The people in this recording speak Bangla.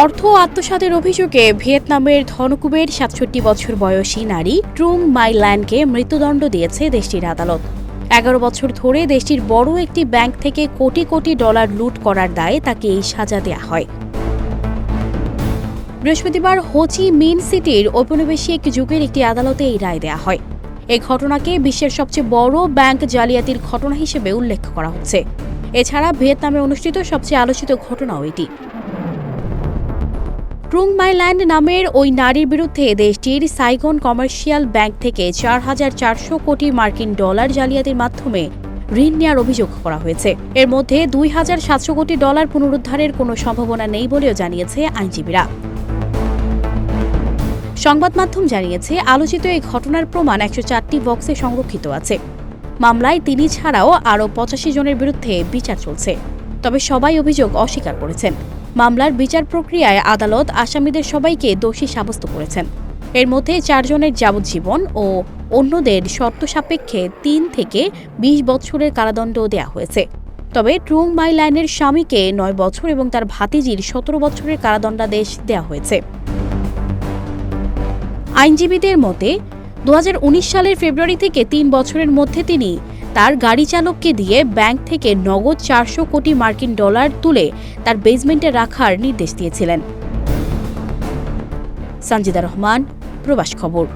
অর্থ আত্মসাতের অভিযোগে ভিয়েতনামের ধনকুবের সাতষট্টি বছর বয়সী নারী ট্রুং মাইল্যান্ডকে মৃত্যুদণ্ড দিয়েছে দেশটির আদালত। এগারো বছর ধরে দেশটির বড় একটি ব্যাংক থেকে কোটি কোটি ডলার লুট করার দায়ে তাকে এই সাজা দেওয়া হয়। বৃহস্পতিবার হোচি মিন সিটির ঔপনিবেশিক যুগের একটি আদালতে এই রায় দেওয়া হয়। এই ঘটনাকে বিশ্বের সবচেয়ে বড় ব্যাংক জালিয়াতির ঘটনা হিসেবে উল্লেখ করা হচ্ছে। এছাড়া ভিয়েতনামে অনুষ্ঠিত সবচেয়ে আলোচিত ঘটনাও এটি। ট্রুং মাইল্যান্ড নামের ওই নারীর বিরুদ্ধে দেশটির সাইগন কমার্শিয়াল ব্যাংক থেকে চার হাজার চারশো কোটি মার্কিন ডলার জালিয়াতির মাধ্যমে ঋণ নেওয়ার অভিযোগ করা হয়েছে। এর মধ্যে দুই হাজার সাতশো কোটি ডলার পুনরুদ্ধারের কোনো সম্ভাবনা নেই বলেও জানিয়েছে আইনজীবীরা। সংবাদ মাধ্যম জানিয়েছে, আলোচিত এই ঘটনার প্রমাণ একশো চারটি বক্সে সংরক্ষিত আছে। মামলায় তিনি ছাড়াও আরও পঁচাশি জনের বিরুদ্ধে বিচার চলছে। তবে সবাই অভিযোগ অস্বীকার করেছেন। মামলার বিচার প্রক্রিয়ায় আদালত আসামিদের সবাইকে দোষী সাব্যস্ত করেছেন। এর মধ্যে চারজনের যাবজ্জীবন ও অন্যদের শর্ত সাপেক্ষে তিন থেকে বিশ বছরের কারাদণ্ড দেওয়া হয়েছে। তবে ট্রুং মাই লাইনের স্বামীকে নয় বছর এবং তার ভাতিজির সতেরো বছরের কারাদণ্ডাদেশ দেওয়া হয়েছে। আইনজীবীদের মতে, দু হাজার উনিশ সালের ফেব্রুয়ারি থেকে তিন বছরের মধ্যে তিনি তার গাড়ি চালককে দিয়ে ব্যাংক থেকে নগদ চারশো কোটি মার্কিন ডলার তুলে তার বেসমেন্টে রাখার নির্দেশ দিয়েছিলেন। সঞ্জিদা রহমান, প্রবাস খবর।